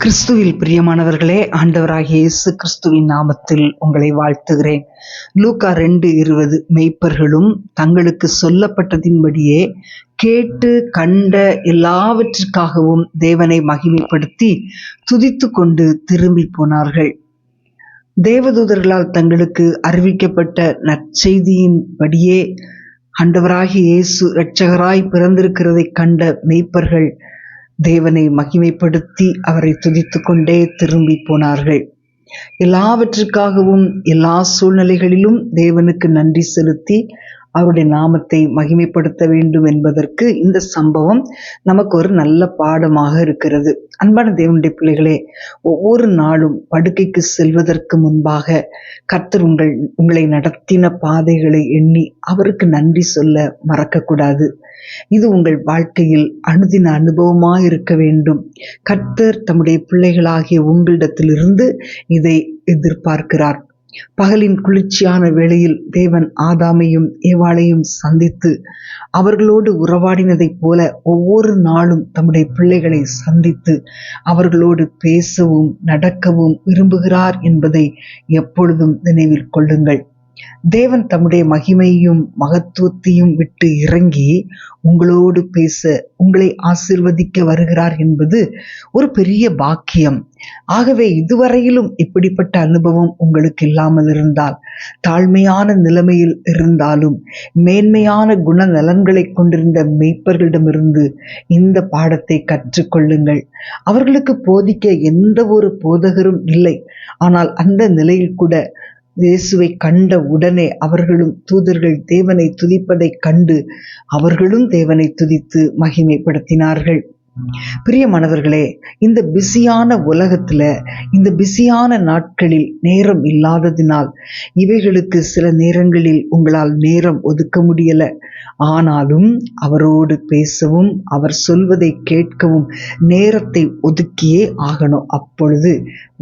கிறிஸ்துவில் பிரியமானவர்களே ஆண்டவராகிய இயேசு கிறிஸ்துவின் நாமத்தில் உங்களை வாழ்த்துகிறேன். லூக்கா ரெண்டு இருபது மெய்ப்பர்களும் தங்களுக்கு சொல்லப்பட்டதின்படியே கேட்டு கண்ட எல்லாவற்றிற்காகவும் தேவனை மகிமைப்படுத்தி துதித்து கொண்டு திரும்பி போனார்கள். தேவதூதர்களால் தங்களுக்கு அறிவிக்கப்பட்ட நற்செய்தியின்படியே ஆண்டவராகிய இயேசு இரட்சகராய் பிறந்திருக்கிறதை கண்ட மெய்ப்பர்கள் தேவனை மகிமைப்படுத்தி அவரை துதித்து கொண்டே திரும்பி போனார்கள். எல்லாவற்றுக்காகவும் எல்லா சூழ்நிலைகளிலும் தேவனுக்கு நன்றி செலுத்தி அவருடைய நாமத்தை மகிமைப்படுத்த வேண்டும் என்பதற்கு இந்த சம்பவம் நமக்கு ஒரு நல்ல பாடமாக இருக்கிறது. அன்பான தேவனுடைய பிள்ளைகளே ஒவ்வொரு நாளும் படுக்கைக்கு செல்வதற்கு முன்பாக கர்த்தர் உங்கள் உங்களை நடத்தின பாதைகளை எண்ணி அவருக்கு நன்றி சொல்ல மறக்கக்கூடாது. இது உங்கள் வாழ்க்கையில் அனுதின அனுபவமாக இருக்க வேண்டும். கர்த்தர் தம்முடைய பிள்ளைகளாகிய உங்களிடத்திலிருந்து இதை எதிர்பார்க்கிறார். பகலின் குளிர்ச்சியான வேளையில் தேவன் ஆதாமையும் ஏவாளையும் சந்தித்து அவர்களோடு உறவாடினதைப் போல ஒவ்வொரு நாளும் தம்முடைய பிள்ளைகளை சந்தித்து அவர்களோடு பேசவும் நடக்கவும் விரும்புகிறார் என்பதை எப்பொழுதும் நினைவில் கொள்ளுங்கள். தேவன் தம்முடைய மகிமையும் மகத்துவத்தையும் விட்டு இறங்கி உங்களோடு பேச உங்களை ஆசிர்வதிக்க வருகிறார் என்பது ஒரு பெரிய பாக்கியம். ஆகவே இதுவரையிலும் இப்படிப்பட்ட அனுபவம் உங்களுக்கு இல்லாமல் இருந்தால் தாழ்மையான நிலைமையில் இருந்தாலும் மேன்மையான குணநலன்களை கொண்டிருந்த மெய்ப்பர்களிடமிருந்து இந்த பாடத்தை கற்றுக்கொள்ளுங்கள். அவர்களுக்கு போதிக்க எந்த ஒரு போதகரும் இல்லை. ஆனால் அந்த நிலையில் கூட இயேசுவை கண்ட உடனே அவர்களும் தூதர்கள் தேவனை துதிப்பதைக் கண்டு அவர்களும் தேவனை துதித்து மகிமைப்படுத்தினார்கள். பிரியமானவர்களே இந்த பிஸியான உலகத்துல இந்த பிஸியான நாட்களில் நேரம் இல்லாததினால் இவைகளுக்கு சில நேரங்களில் உங்களால் நேரம் ஒதுக்க முடியல. ஆனாலும் அவரோடு பேசவும் அவர் சொல்வதை கேட்கவும் நேரத்தை ஒதுக்கியே ஆகணும். அப்பொழுது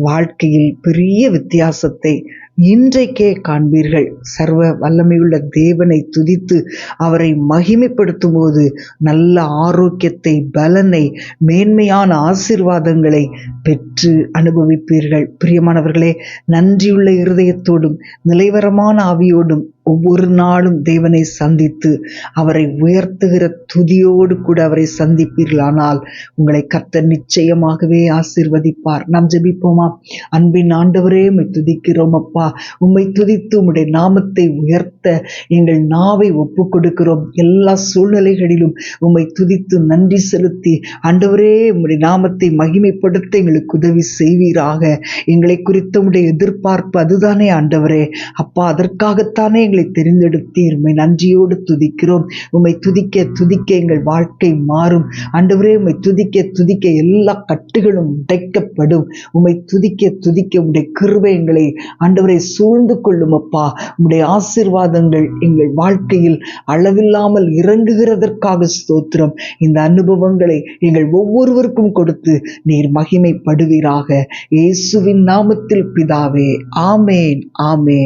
வாழ்க்கையில் பெரிய வித்தியாசத்தை இன்றைக்கே காண்பீர்கள். சர்வ வல்லமையுள்ள தேவனை துதித்து அவரை மகிமைப்படுத்தும் போது நல்ல ஆரோக்கியத்தை பலனை மேன்மையான ஆசிர்வாதங்களை பெற்று அனுபவிப்பீர்கள். பிரியமானவர்களே நன்றியுள்ள இருதயத்தோடும் நிலைவரமான ஆவியோடும் ஒவ்வொரு நாளும் தேவனை சந்தித்து அவரை உயர்த்துகிற துதியோடு கூட அவரை சந்திப்பீர்களானால் உங்களை கத்த நிச்சயமாகவே ஆசிர்வதிப்பார். நாம் ஜெபிப்போமா? அன்பின் ஆண்டவரே உம்மை துதிக்கிறோம் அப்பா. உம்மை துதித்து உம்முடைய நாமத்தை உயர்த்த எங்கள் நாவை ஒப்பு கொடுக்கிறோம் எல்லா சூழ்நிலைகளிலும் உம்மை துதித்து நன்றி செலுத்தி ஆண்டவரே உம்முடைய நாமத்தை மகிமைப்படுத்த எங்களுக்கு உதவி செய்வீராக. எங்களை குறித்த உம்முடைய எதிர்பார்ப்பு அதுதானே ஆண்டவரே. அப்பா அதற்காகத்தானே எங்களை தெரிந்தெடுத்தீர். உண்மை நன்றியோடு துதிக்கிறோம். உம்மை துதிக்க துதிக்க எங்கள் வாழ்க்கை மாறும். ஆண்டவரே உம்மை துதிக்க துதிக்க எல்லா கட்டுகளும் உடைக்கப்படும். உம்மை துதிக்க துதிக்க உடைய கிருவை எங்களை ஆண்டவரை சூழ்ந்து கொள்ளும் அப்பா. உடைய ஆசீர்வாதங்கள் எங்கள் வாழ்க்கையில் அளவில்லாமல் இறங்குகிறதற்காக ஸ்தோத்திரம். இந்த அனுபவங்களை எங்கள் ஒவ்வொருவருக்கும் கொடுத்து நீர் மகிமைப்படுவீராக. இயேசுவின் நாமத்தில் பிதாவே. ஆமேன் ஆமேன்.